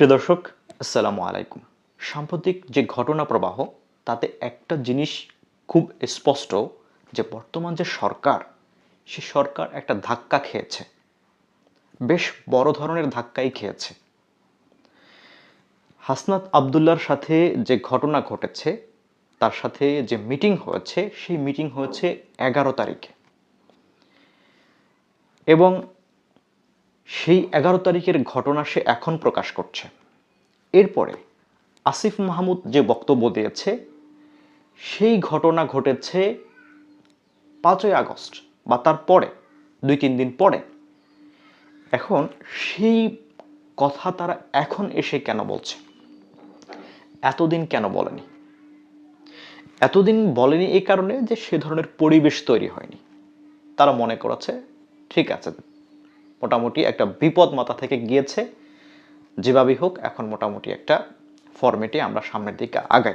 প্রিয় দর্শক, আসসালামু আলাইকুম। সাম্প্রতিক যে ঘটনা প্রবাহ, তাতে একটা জিনিস খুব স্পষ্ট, যে বর্তমান যে সরকার, সে সরকার একটা ধাক্কা খেয়েছে। বেশ বড় ধরনের ধাক্কাই খেয়েছে। হাসনাত আবদুল্লার সাথে যে ঘটনা ঘটেছে, তার সাথে যে মিটিং হয়েছে, সেই মিটিং হয়েছে এগারো তারিখে। এবং সেই এগারো তারিখের ঘটনা সে এখন প্রকাশ করছে। এরপরে আসিফ মাহমুদ যে বক্তব্য দিয়েছে, সেই ঘটনা ঘটেছে পাঁচই আগস্ট বা তার পরে দুই তিন দিন পরে। এখন সেই কথা তারা এখন এসে কেন বলছে? এতদিন কেন বলেনি? এতদিন বলেনি এই কারণে যে সে ধরনের পরিবেশ তৈরি হয়নি। তারা মনে করেছে, ঠিক আছে মোটামুটি একটা বিপদ মাথা থেকে গিয়েছে। যেভাবেই হোক, এখন মোটামুটি একটা ফরম্যাটে আমরা সামনের দিকে আগাই।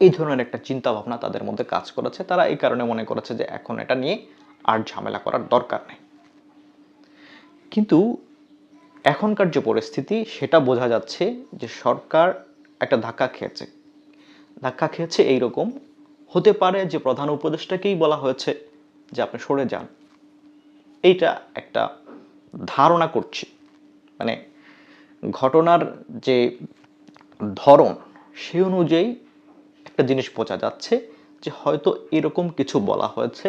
এই ধরনের একটা চিন্তা ভাবনা তাদের মধ্যে কাজ করেছে। তারা এই কারণে মনে করেছে যে এখন এটা নিয়ে আর ঝামেলা করার দরকার নেই। কিন্তু এখনকার যে পরিস্থিতি, সেটা বোঝা যাচ্ছে যে সরকার একটা ধাক্কা খেয়েছে। ধাক্কা খেয়েছে এইরকম। হতে পারে যে প্রধান উপদেষ্টাকেই বলা হয়েছে যে আপনি সরে যান। এইটা একটা ধারণা করছি। মানে ঘটনার যে ধরন, সেই অনুযায়ী একটা জিনিস বোঝা যাচ্ছে যে হয়তো এরকম কিছু বলা হয়েছে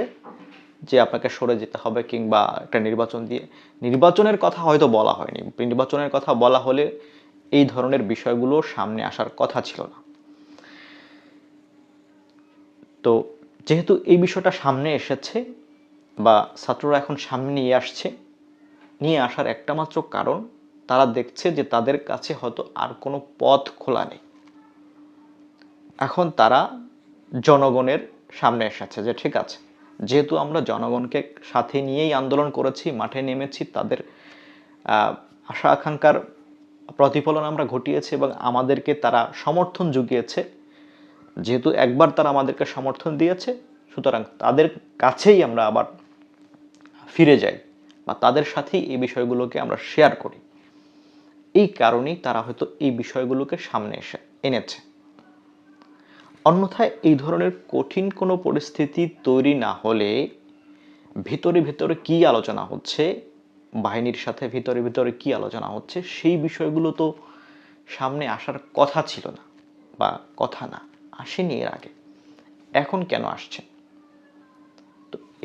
যে আপনাকে সরে যেতে হবে কিংবা একটা নির্বাচন দিয়ে, নির্বাচনের কথা হয়তো বলা হয়নি। নির্বাচনের কথা বলা হলে এই ধরনের বিষয়গুলো সামনে আসার কথা ছিল না। তো যেহেতু এই বিষয়টা সামনে এসেছে বা ছাত্ররা এখন সামনে নিয়ে আসছে, নিয়ে আসার একটা মাত্র কারণ, তারা দেখছে যে তাদের কাছে হয়তো আর কোনো পথ খোলা নেই। এখন তারা জনগণের সামনে এসেছে যে ঠিক আছে, যেহেতু আমরা জনগণকে সাথে নিয়েই আন্দোলন করেছি, মাঠে নেমেছি, তাদের আশা আকাঙ্ক্ষার প্রতিফলন আমরা ঘটিয়েছি এবং আমাদেরকে তারা সমর্থন জুগিয়েছে, যেহেতু একবার তারা আমাদেরকে সমর্থন দিয়েছে, সুতরাং তাদের কাছেই আমরা আবার ফিরে যাই বা তাদের সাথেই এই বিষয়গুলোকে আমরা শেয়ার করি। এই কারণেই তারা হয়তো এই বিষয়গুলোকে সামনে এসে এনেছে। অন্যথায় এই ধরনের কঠিন কোনো পরিস্থিতি তৈরি না হলে ভিতরে ভিতরে কি আলোচনা হচ্ছে, বাহিনীর সাথে ভিতরে ভিতরে কি আলোচনা হচ্ছে, সেই বিষয়গুলো তো সামনে আসার কথা ছিল না বা কথা না, আসেনি এর আগে। এখন কেন আসছে?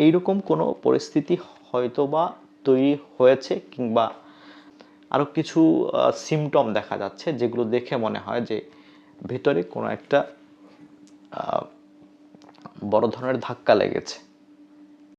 এইরকম কোনো পরিস্থিতি হয়তো বা তৈরি হয়েছে কিংবা আরও কিছু সিমটম দেখা যাচ্ছে যেগুলো দেখে মনে হয় যে ভেতরে কোনো একটা বড় ধরনের ধাক্কা লেগেছে।